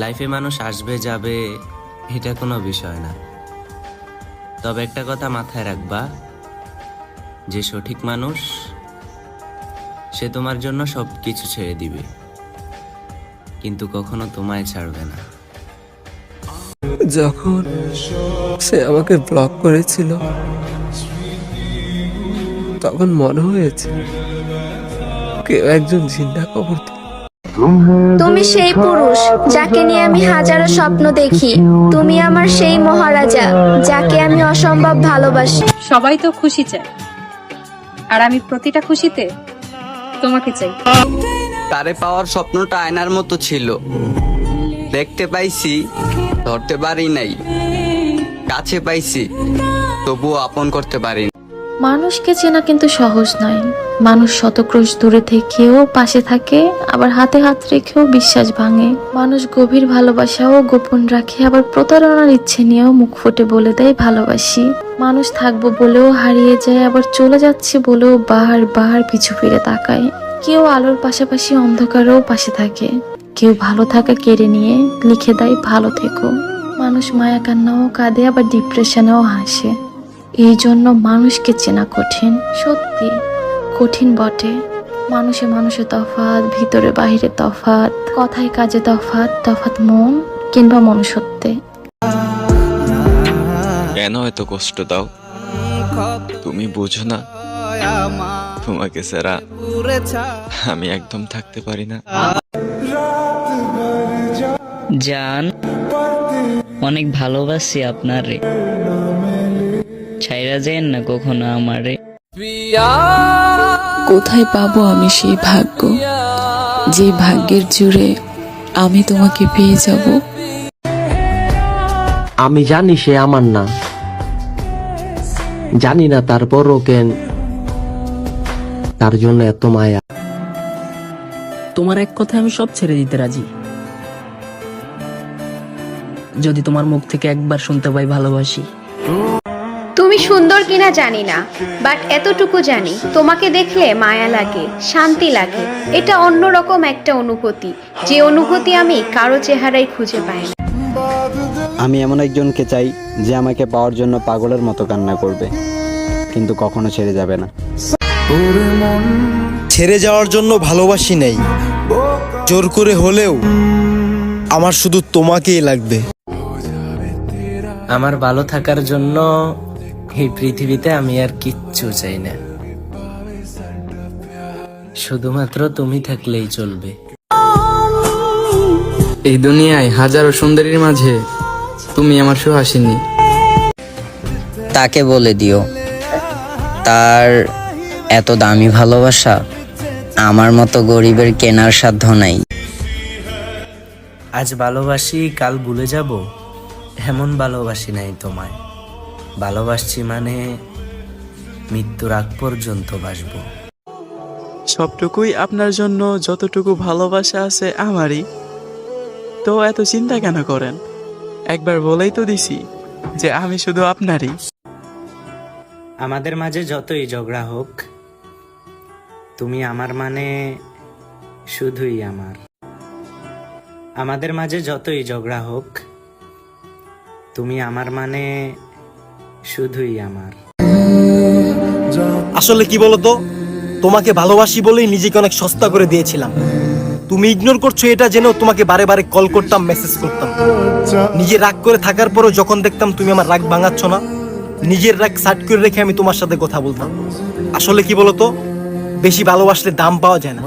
লাইফে মানুষ আসবে, যাবে, এটা কোনো বিষয় না তবে একটা কথা মাথায় রাখবা, যে সঠিক মানুষ, সে তোমার জন্য সব কিছু ছেড়ে দিবে কিন্তু কখনো তোমায় ছাড়বে না যখন সে আমাকে ব্লক করেছিল, তখন মনে হয়েছে, কেউ একজন জিন্দা কবর। তুমি সেই পুরুষ যাকে নিয়ে আমি হাজারো স্বপ্ন দেখি। তুমি আমার সেই মহারাজা যাকে আমি অসম্ভব ভালোবাসি। সবাই তো খুশি চায়। আর আমি প্রতিটা খুশিতে তোমাকে চাই। তারে পাওয়ার স্বপ্নটা আয়নার মতো ছিল। দেখতে পাইছি ধরতে পারি নাই। কাছে পাইছি তবুও আপন করতে পারি মানুষকে চেনা কিন্তু সহজ নয়। মানুষ শতক্রোশ দূরে থেকেও পাশে থাকে, আবার হাতে হাত রেখেও বিশ্বাস ভাঙে। মানুষ গভীর ভালোবাসাও গোপন রাখে, আবার প্রতারণার ইচ্ছে নিয়েও মুখ ফুটে বলে দেয় ভালোবাসি। মানুষ থাকব বলেও হারিয়ে যায়, আবার চলে যাচ্ছে বলেও বাহার বাহার পিছু ফিরে তাকায়। কেউ আলোর পাশাপাশি অন্ধকারেও পাশে থাকে। কেউ ভালো থাকা কেড়ে নিয়ে লিখে দেয়, ভালো থেকো। মানুষ মায়া কান্নাও কাঁদে, আবার ডিপ্রেশনেও হাসে। এই জন্য মানুষকে চেনা কঠিন, সত্যি। কঠিন বটে। মানুষে মানুষে তফাৎ ভিতরে বাহিরে তফাৎ কথায় কাজে তফাৎ তফাৎ মন কিংবা মনুষ্যত্বে কেন এত কষ্ট দাও? তুমি বুঝো না। তোমাকে ছাড়া আমি একদম থাকতে পারি না। জান অনেক ভালোবাসি আপনারে। ছাইরা যেন না কখনো আমারে। কোথায় পাবো আমি সেই ভাগ্য? যে ভাগ্যের জুড়ে আমি তোমাকে পেয়ে যাব। আমি জানি সে আমার না। জানি না তারপরও কেন তার জন্য এত মায়া। তোমার এক কথা আমি সব ছেড়ে দিতে রাজি। যদি তোমার মুখ থেকে একবার শুনতে পাই ভালোবাসি। তুমি সুন্দর কিনা জানি না বাট এতটুকু জানি তোমাকে দেখলে মায়া লাগে শান্তি লাগে এটা অন্যরকম একটা অনুভূতি যে অনুভূতি আমি কারও চেহারায় খুঁজে পাই না। আমি এমন একজনকে চাই যে আমাকে পাওয়ার জন্য পাগলের মতো কান্না করবে কিন্তু কখনো ছেড়ে যাবে না। ছেড়ে যাওয়ার জন্য ভালোবাসি নেই জোর করে হলেও আমার শুধু তোমাকেই লাগবে। আমার ভালো থাকার জন্য এই পৃথিবীতে আমি আর কিচ্ছু চাই না। শুধুমাত্র তুমি থাকলেই চলবে। এই দুনিয়ায় হাজারো সুন্দরীর মাঝে তুমি আমার সুহাসিনী। তাকে বলে দিও তার এত দামি ভালোবাসা আমার মতো গরিবের কেনার সাধ্য নাই। আজ ভালোবাসি কাল ভুলে যাব এমন ভালোবাসি নাই তোমায়। ভালোবাসছি মানে মৃত্যুর আগ পর্যন্ত বাসবো। সবটুকুই আপনার জন্য যতটুকু ভালোবাসা আছে আমারই। তো এত চিন্তা কেন করেন? একবার বলেই তো দিছি যে আমি শুধু আপনারই। আমাদের মাঝে যতই ঝগড়া হোক তুমি আমার মানে শুধুই আমার। আমাদের মাঝে যতই ঝগড়া হোক তুমি আমার মানে শুধুই আমার। আসলে কি বলতো? তোমাকে ভালোবাসি বলেই নিজেকে অনেক সস্তা করে দিয়েছিলাম। তুমি ইগনোর করছ এটা জেনেও তোমাকে বারে বারে কল করতাম মেসেজ করতাম। নিজে রাগ করে থাকার পরও যখন দেখতাম তুমি আমার রাগ ভাঙাচ্ছ না, নিজের রাগ সাইড করে রেখে আমি তোমার সাথে কথা বলতাম। আসলে কি বলতো? বেশি ভালোবাসলে দাম পাওয়া যায় না।